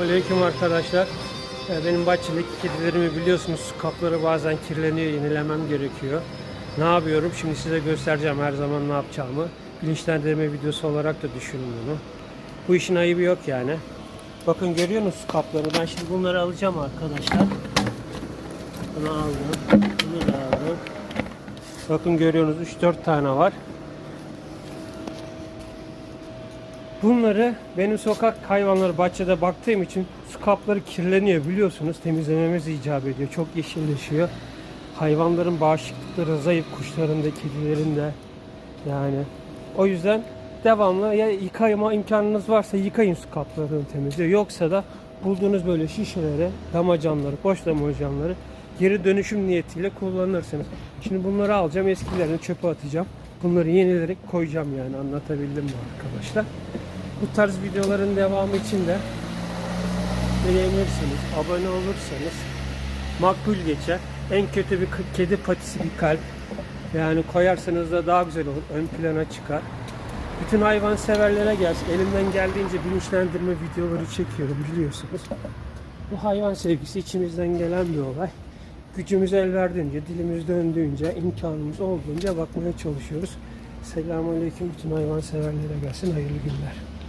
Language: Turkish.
Aleyküm arkadaşlar. Ee, Benim bahçedeki kedilerimi biliyorsunuz su kapları bazen kirleniyor, yenilemem gerekiyor. Ne yapıyorum? Şimdi size göstereceğim her zaman ne yapacağımı. Bilinçlendirme videosu olarak da düşünün bunu. Bu işin ayıbı yok yani. Bakın görüyorsunuz su kaplarını. Ben şimdi bunları alacağım arkadaşlar. Bunu aldım. Bunu da aldım. Bakın görüyorsunuz 3-4 tane var. Bunları benim sokak hayvanları bahçede baktığım için su kapları kirleniyor biliyorsunuz. Temizlememiz icap ediyor. Çok yeşilleşiyor. Hayvanların bağışıklıkları zayıf, kuşların da, kedilerin de. Yani o yüzden devamlı ya yıkayma imkanınız varsa yıkayın su kaplarını temizle. Yoksa da bulduğunuz böyle şişeleri, damacanları, boş damacanları geri dönüşüm niyetiyle kullanırsınız. Şimdi bunları alacağım, eskilerini çöpe atacağım. Bunları yenilerek koyacağım yani anlatabildim mi arkadaşlar? Bu tarz videoların devamı için de beğenirsiniz, abone olursanız makbul geçer. En kötü bir kedi patisi bir kalp. Yani koyarsanız da daha güzel olur. Ön plana çıkar. Bütün hayvan severlere gelsin. Elimden geldiğince bilinçlendirme videoları çekiyorum biliyorsunuz. Bu hayvan sevgisi içimizden gelen bir olay. Gücümüz el verdiğince, dilimiz döndüğünce, imkanımız olduğunca bakmaya çalışıyoruz. Selamünaleyküm bütün hayvan severlere gelsin. Hayırlı günler.